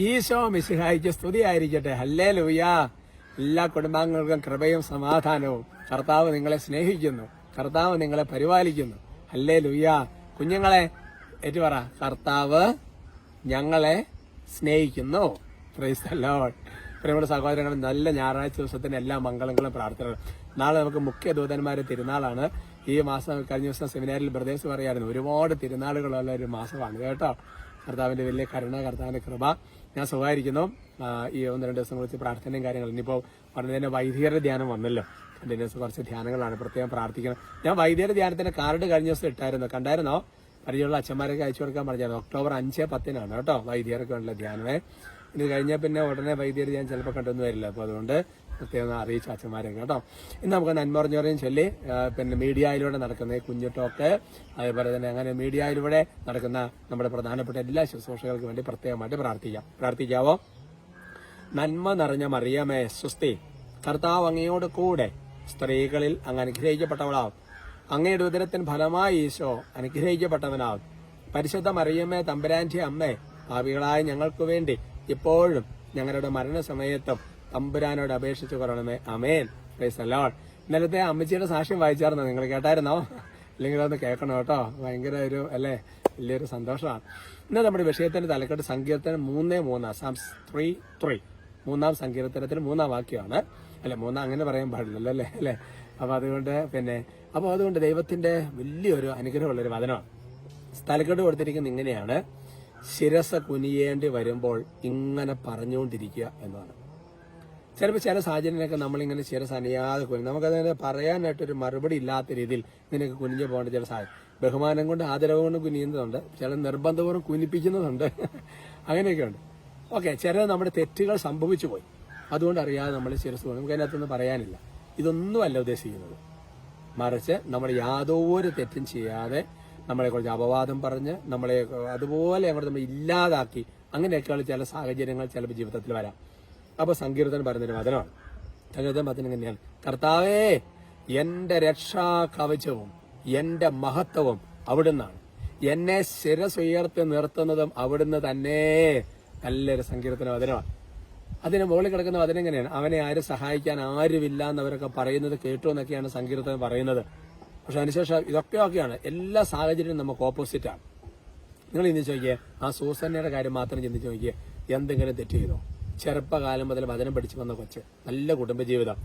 ഈശോ മിശിഹായിക്ക് സ്തുതിയായിരിക്കട്ടെ. ഹല്ലേ ലൂയ എല്ലാ കുടുംബാംഗങ്ങൾക്കും കൃപയും സമാധാനവും. കർത്താവ് നിങ്ങളെ സ്നേഹിക്കുന്നു. കർത്താവ് നിങ്ങളെ പരിപാലിക്കുന്നു. ഹല്ലേ ലൂയ കുഞ്ഞുങ്ങളെ ഏറ്റുപറ കർത്താവ് ഞങ്ങളെ സ്നേഹിക്കുന്നു. പ്രിയമുള്ള സഹോദരങ്ങൾ നല്ല ഞായറാഴ്ച ദിവസത്തിന് എല്ലാ മംഗളങ്ങളും പ്രാർത്ഥനകൾ നാളെ നമുക്ക് മുഖ്യ ദൂതന്മാരെ തിരുനാളാണ്. ഈ മാസം കഴിഞ്ഞ ദിവസം സെമിനാറിൽ ബ്രദേഴ്സ് പറയായിരുന്നു ഒരുപാട് തിരുനാളുകളുള്ള ഒരു മാസമാണ്. കേട്ടോ? കർത്താവിന്റെ വലിയ കരുണ കർത്താവിന്റെ കൃപ. ഞാൻ സുഖമായിരിക്കുന്നു. ഈ ഒന്ന് രണ്ട് ദിവസം കുറിച്ച് പ്രാർത്ഥനയും കാര്യങ്ങളും. ഇനിയിപ്പോൾ ഉടനെ തന്നെ വൈദികരുടെ ധ്യാനം വന്നല്ലോ. കണ്ടിന്യൂസ് കുറച്ച് ധ്യാനങ്ങളാണ്. പ്രത്യേകം പ്രാർത്ഥിക്കണം. ഞാൻ വൈദികരുടെ ധ്യാനത്തിന്റെ കാർഡ് കഴിഞ്ഞ ദിവസം ഇട്ടായിരുന്നു. കണ്ടായിരുന്നോ? പരിചയമുള്ള അച്ഛന്മാരൊക്കെ അയച്ചു കൊടുക്കാൻ പറഞ്ഞായിരുന്നു. ഒക്ടോബർ അഞ്ച് പത്തിനാണ് കേട്ടോ വൈദികർക്ക് വേണ്ട ധ്യാനമേ. ഇത് കഴിഞ്ഞാൽ പിന്നെ ഉടനെ വൈദ്യർ ഞാൻ ചിലപ്പോൾ കണ്ടൊന്നും വരില്ല. അപ്പോൾ അതുകൊണ്ട് പ്രത്യേകം അറിയിച്ച അച്ഛന്മാരെ കേട്ടോ. ഇന്ന് നമുക്ക് നന്മ നന്മറിഞ്ഞവരെയും ചൊല്ലി പിന്നെ മീഡിയയിലൂടെ നടക്കുന്ന ഈ കുഞ്ഞു ടോക്ക് അതേപോലെ തന്നെ അങ്ങനെ മീഡിയയിലൂടെ നടക്കുന്ന നമ്മുടെ പ്രധാനപ്പെട്ട എല്ലാ ശുശ്രൂഷകൾക്കും വേണ്ടി പ്രത്യേകമായിട്ട് പ്രാർത്ഥിക്കാം. പ്രാർത്ഥിക്കാവോ? നന്മ നിറഞ്ഞ മറിയമേ സുസ്തി കർത്താവ് അങ്ങയോട് കൂടെ സ്ത്രീകളിൽ അങ്ങ് അനുഗ്രഹിക്കപ്പെട്ടവളാവും. അങ്ങയുടെ ഉദരത്തിന് ഫലമായി ഈശോ അനുഗ്രഹിക്കപ്പെട്ടവനാവും. പരിശുദ്ധ മറിയമ്മേ തമ്പുരാന്റെ അമ്മേ ഭാവികളായ ഞങ്ങൾക്ക് വേണ്ടി ഇപ്പോഴും ഞങ്ങളുടെ മരണസമയത്തും തമ്പുരാനോട് അപേക്ഷിച്ചു കൊള്ളണമേ അമേൻ പ്രൈസ് അലോൺ ഇന്നലത്തെ അമ്മച്ചിയുടെ സാക്ഷ്യം വായിച്ചായിരുന്നോ? നിങ്ങൾ കേട്ടായിരുന്നോ? അല്ലെങ്കിൽ അതൊന്ന് കേൾക്കണം കേട്ടോ. ഭയങ്കര ഒരു അല്ലേ? വലിയൊരു സന്തോഷമാണ്. ഇന്ന് നമ്മുടെ വിഷയത്തിന്റെ തലക്കെട്ട് സങ്കീർത്തനം മൂന്നേ മൂന്നാം സാംസ് ത്രീ ത്രീ. മൂന്നാം സങ്കീർത്തനത്തിൽ മൂന്നാം വാക്യമാണ്. അല്ലെ മൂന്നാം അങ്ങനെ പറയാൻ പാടില്ലല്ലോ അല്ലേ? അല്ലേ? അപ്പൊ അതുകൊണ്ട് പിന്നെ അപ്പോൾ അതുകൊണ്ട് ദൈവത്തിന്റെ വലിയൊരു അനുഗ്രഹമുള്ളൊരു വചനമാണ്. തലക്കെട്ട് കൊടുത്തിരിക്കുന്നത് ഇങ്ങനെയാണ്. ശിരസ കുനിയേണ്ടി വരുമ്പോൾ ഇങ്ങനെ പറഞ്ഞുകൊണ്ടിരിക്കുക എന്നാണ് ചിലപ്പോൾ ചില സാഹചര്യങ്ങളൊക്കെ നമ്മളിങ്ങനെ ശിരസ് അനിയാതെ കുനി നമുക്കതിനെ പറയാനായിട്ടൊരു മറുപടി ഇല്ലാത്ത രീതിയിൽ ഇങ്ങനെയൊക്കെ കുനിഞ്ഞു പോകേണ്ട ചില സാഹചര്യം ബഹുമാനം കൊണ്ട് ആദരവ് കൊണ്ട് കുനിയുന്നതുണ്ട് ചില നിർബന്ധപൂർവം കുനിപ്പിക്കുന്നതുണ്ട് അങ്ങനെയൊക്കെ ഉണ്ട് ഓക്കെ ചില നമ്മുടെ തെറ്റുകൾ സംഭവിച്ചു പോയി. അതുകൊണ്ട് അറിയാതെ നമ്മൾ ശിരസ് പോകും നമുക്ക് അതിനകത്തൊന്നും പറയാനില്ല. ഇതൊന്നുമല്ല ഉദ്ദേശിക്കുന്നത്. മറിച്ച് നമ്മൾ യാതൊരു തെറ്റും ചെയ്യാതെ നമ്മളെ കുറിച്ച് അപവാദം പറഞ്ഞ് നമ്മളെ അതുപോലെ അങ്ങോട്ട് നമ്മൾ ഇല്ലാതാക്കി. അങ്ങനെയൊക്കെയുള്ള ചില സാഹചര്യങ്ങൾ ചിലപ്പോൾ ജീവിതത്തിൽ വരാം. അപ്പോൾ സങ്കീർത്തനം പറയുന്നൊരു വചനമാണ്. സങ്കീർത്തനം പത്തിന് എങ്ങനെയാണ് കർത്താവേ എന്റെ രക്ഷാ കവചവും എന്റെ മഹത്വവും അവിടുന്നാണ്. എന്നെ ശിരസ് ഉയർത്തി നിർത്തുന്നതും അവിടുന്ന് തന്നെ. നല്ലൊരു സങ്കീർത്തന വചനമാണ്. അതിന് മുകളിൽ കിടക്കുന്ന വചനം എങ്ങനെയാണ് അവനെ ആരും സഹായിക്കാൻ ആരുമില്ല എന്നവരൊക്കെ പറയുന്നത് കേട്ടു എന്നൊക്കെയാണ് സങ്കീർത്തനം പറയുന്നത്. പക്ഷെ അതിനുശേഷം ഇതൊക്കെ ഒക്കെയാണ്. എല്ലാ സാഹചര്യവും നമുക്ക് ഓപ്പോസിറ്റാണ് നിങ്ങൾ ഇന്ന് നോക്കിയേ ആ സൂസന്നയുടെ കാര്യം മാത്രം ചിന്തിച്ച് നോക്കിയേ എന്തെങ്കിലും തെറ്റ് ചെയ്തോ? ചെറുപ്പകാലം മുതൽ വചനം പഠിച്ചു വന്ന കൊച്ച് നല്ല കുടുംബജീവിതം.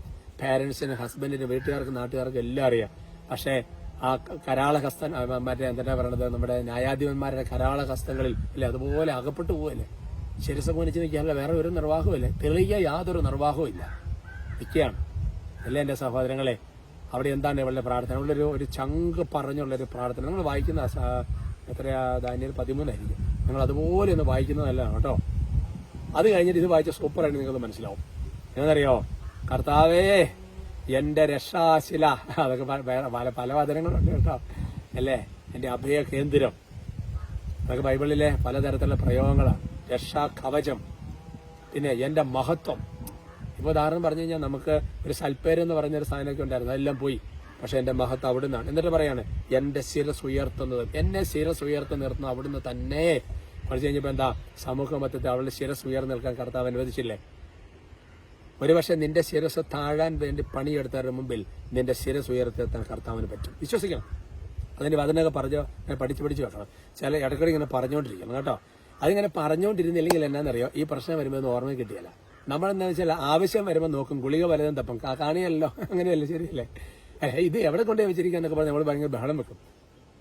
പേരൻസിന് ഹസ്ബൻഡിന് വീട്ടുകാർക്ക് നാട്ടുകാർക്ക് എല്ലാം അറിയാം. പക്ഷേ ആ കരാള കരാളഹസ്തൻ ആ, മറ്റേ എന്താ പറയണത്? നമ്മുടെ ന്യായാധിപന്മാരുടെ കരാള കരാളഹസ്തങ്ങളിൽ അല്ലെ അതുപോലെ അകപ്പെട്ടു പോവല്ലേ? ശിരസ കുനിച്ച് നിൽക്കാനുള്ള വേറെ ഒരു നിർവാഹവും നിർവാഹവുമില്ല. തെളിയിക്കാൻ യാതൊരു നിർവാഹവും ഇല്ല നിൽക്കുകയാണ്. അല്ലേ എന്റെ സഹോദരങ്ങളെ? അവിടെ എന്താണ് ഇവളുടെ പ്രാർത്ഥന? ഉള്ളൊരു ഒരു ചങ്ക് പറഞ്ഞുള്ളൊരു പ്രാർത്ഥന. നമ്മൾ വായിക്കുന്ന എത്രയാ? ധാന്യൽ പതിമൂന്നായിരിക്കും. നിങ്ങൾ അതുപോലെ ഒന്ന് വായിക്കുന്നത് നല്ലതാണ് കേട്ടോ. അത് കഴിഞ്ഞിട്ട് ഇത് വായിച്ച സൂപ്പറായിട്ട് നിങ്ങൾക്ക് മനസ്സിലാവും. എന്നറിയോ കർത്താവേ എന്റെ രക്ഷാശില. അതൊക്കെ പല പല വചനങ്ങളുണ്ട് കേട്ടോ. അല്ലേ? എന്റെ അഭയ കേന്ദ്രം അതൊക്കെ ബൈബിളിലെ പലതരത്തിലുള്ള പ്രയോഗങ്ങളാണ്. രക്ഷാ കവചം പിന്നെ എന്റെ മഹത്വം. ഇപ്പൊ ഉദാഹരണം പറഞ്ഞു കഴിഞ്ഞാൽ നമുക്ക് ഒരു സൽപ്പേര് എന്ന് പറഞ്ഞൊരു സാധനമൊക്കെ ഉണ്ടായിരുന്നു. അതെല്ലാം പോയി. പക്ഷെ എന്റെ മഹത്വം അവിടുന്നാണ്. എന്നിട്ട് പറയാണ് എന്റെ ശിരസ് ഉയർത്തുന്നത് എന്നെ ശിരസ് ഉയർത്തി നിർത്തുന്നത് അവിടുന്ന് തന്നെ. പഠിച്ചു കഴിഞ്ഞപ്പോൾ എന്താ സമൂഹ മധ്യത്തിൽ അവളുടെ ശിരസ് ഉയർന്നു നിൽക്കാൻ കർത്താവ് അനുവദിച്ചില്ലേ? ഒരുപക്ഷെ നിന്റെ ശിരസ് താഴാൻ വേണ്ടി പണിയെടുത്തവരുടെ മുമ്പിൽ നിന്റെ ശിരസ് ഉയർത്തിയെത്താൻ കർത്താവിന് പറ്റും. വിശ്വസിക്കണം. അതിന്റെ വചനമൊക്കെ പറഞ്ഞോ? ഞാൻ പഠിച്ച് പഠിച്ച് വെക്കണം. ചില ഇടയ്ക്കിടെ ഇങ്ങനെ പറഞ്ഞുകൊണ്ടിരിക്കണം കേട്ടോ. അതിങ്ങനെ പറഞ്ഞുകൊണ്ടിരുന്നില്ലെങ്കിൽ എന്നാന്നറിയോ? ഈ പ്രശ്നം വരുമ്പോൾ ഓർമ്മ കിട്ടിയല്ല. നമ്മളെന്താ വെച്ചാൽ ആവശ്യം വരുമ്പോൾ നോക്കും ഗുളിക വലതും തപ്പം. കാണിയല്ലോ. അങ്ങനെയല്ലേ ശരിയല്ലേ? ഇത് എവിടെ കൊണ്ടുപോയി വെച്ചിരിക്കാന്നൊക്കെ പറഞ്ഞ് നമ്മൾ ഭയങ്കര ബഹളം വെക്കും.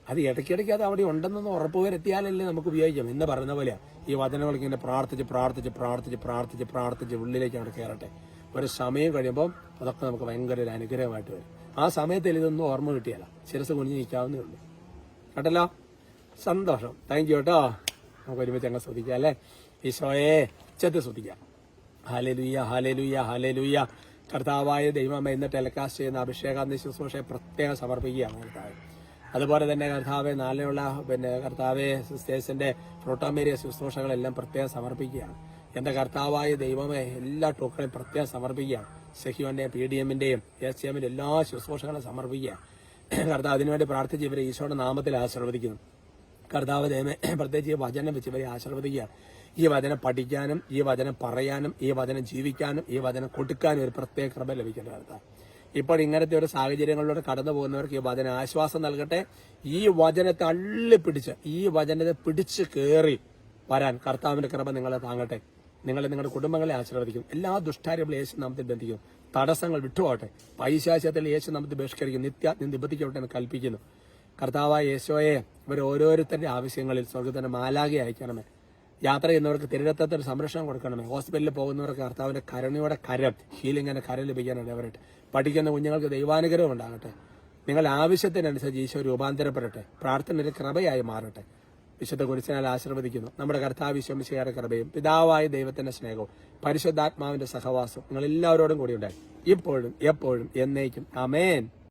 അത് ഇടയ്ക്കിടയ്ക്ക് അത് അവിടെ ഉണ്ടെന്നൊന്ന് ഉറപ്പ് വരുത്തിയാലല്ലേ നമുക്ക് ഉപയോഗിക്കാം. എന്ന് പറയുന്ന പോലെയാ. ഈ വചനങ്ങൾക്ക് ഇങ്ങനെ പ്രാർത്ഥിച്ച് പ്രാർത്ഥിച്ച് പ്രാർത്ഥിച്ച് പ്രാർത്ഥിച്ച് പ്രാർത്ഥിച്ച് ഉള്ളിലേക്ക് അവിടെ കയറട്ടെ ഒരു സമയം കഴിയുമ്പോൾ അതൊക്കെ നമുക്ക് ഭയങ്കര ഒരു അനുഗ്രഹമായിട്ട് വരും. ആ സമയത്തിൽ ഇതൊന്നും ഓർമ്മ കിട്ടിയല്ല. ശിരസ് കുഞ്ഞ് നിൽക്കാവുന്നേ ഉള്ളൂ. കേട്ടല്ലോ? സന്തോഷം. താങ്ക് യു കേട്ടോ. നമുക്ക് ഒരുമിച്ച് അങ്ങ് ശ്രദ്ധിക്കാം അല്ലേ? ഈശോയെ ചെത്ത് ശ്രദ്ധിക്കാം. ഹാലലുയ്യ ഹാലലുയ്യ ഹാലലുയ്യ കർത്താവായ ദൈവമേ ഇന്ന് ടെലികാസ്റ്റ് ചെയ്യുന്ന അഭിഷേകാന്തി ശുശ്രൂഷയെ പ്രത്യേകം സമർപ്പിക്കുകയാണ് കർത്താവ്. അതുപോലെ തന്നെ കർത്താവെ നാളെയുള്ള പിന്നെ കർത്താവെ സിസ്റ്റേഴ്സിന്റെ പ്രോട്ടോമേരിയ ശുശ്രൂഷകളെല്ലാം പ്രത്യേകം സമർപ്പിക്കുകയാണ്. എന്റെ കർത്താവായ ദൈവമേ എല്ലാ ടോക്കളെയും പ്രത്യേകം സമർപ്പിക്കുകയാണ്. സെഹ്യോന്റെയും പി ഡി എമ്മിന്റെയും എസ് സി എമ്മിന്റെ എല്ലാ ശുശ്രൂഷകളും സമർപ്പിക്കുക കർത്താവ് അതിനുവേണ്ടി പ്രാർത്ഥിച്ച് ഇവരെ ഈശോയുടെ നാമത്തിൽ ആശീർവദിക്കുന്നു. കർത്താവ് ദൈവമേ പ്രത്യേകിച്ച് ഈ വചനം വെച്ച് ഇവരെ ആശീർവദിക്കുകയാണ് ഈ വചനം പഠിക്കാനും ഈ വചനം പറയാനും ഈ വചനം ജീവിക്കാനും ഈ വചനം കൊടുക്കാനും ഒരു പ്രത്യേക കൃപ ലഭിക്കേണ്ട കർത്താവ്. ഇപ്പോൾ ഇങ്ങനത്തെ ഒരു സാഹചര്യങ്ങളിലൂടെ കടന്നു പോകുന്നവർക്ക് ഈ വചന ആശ്വാസം നൽകട്ടെ. ഈ വചനത്തെ അള്ളിപ്പിടിച്ച് ഈ വചനത്തെ പിടിച്ച് കയറി വരാൻ കർത്താവിന്റെ കൃപ നിങ്ങളെ താങ്ങട്ടെ. നിങ്ങളെ നിങ്ങളുടെ കുടുംബങ്ങളെ ആശീർവദിക്കും. എല്ലാ ദുഷ്ടാര്യങ്ങളും യേശു നാമത്തിൽ ബന്ധിക്കും. തടസ്സങ്ങൾ വിട്ടുപോകട്ടെ. പൈശാശ്യത്തിൽ യേശു നാമത്തിൽ ബഹിഷ്കരിക്കും. നിത്യാത്മ നിബന്ധിക്കട്ടെ എന്ന് കൽപ്പിക്കുന്നു. കർത്താവായ യേശോയെ ഇവർ ഓരോരുത്തരുടെ ആവശ്യങ്ങളിൽ സ്വർഗത്തിന്റെ മാലാകെ അയക്കണമേ. യാത്ര ചെയ്യുന്നവർക്ക് തിരുരത്തത്തിന് സംരക്ഷണം കൊടുക്കണമേ. ഹോസ്പിറ്റലിൽ പോകുന്നവർക്ക് കർത്താവിന്റെ കരുണയുടെ കരം ഹീലിംഗിന്റെ കരം ലഭിക്കാനാണ് അവരുടെ പഠിക്കുന്ന കുഞ്ഞുങ്ങൾക്ക് ദൈവാനുഗ്രഹം ഉണ്ടാകട്ടെ. നിങ്ങളുടെ ആവശ്യത്തിനനുസരിച്ച് ഈശോ രൂപാന്തരപ്പെടട്ടെ. പ്രാർത്ഥന ഒരു കൃപയായി മാറട്ടെ. വിശുദ്ധ കുരിശനാൽ ആശീർവദിക്കുന്നു. നമ്മുടെ കർത്താവ് വിശ്വമിശയുടെ കൃപയും പിതാവായ ദൈവത്തിന്റെ സ്നേഹവും പരിശുദ്ധാത്മാവിന്റെ സഹവാസവും നിങ്ങൾ എല്ലാവരോടും കൂടി ഉണ്ടായി ഇപ്പോഴും എപ്പോഴും എന്നേക്കും. അമേൻ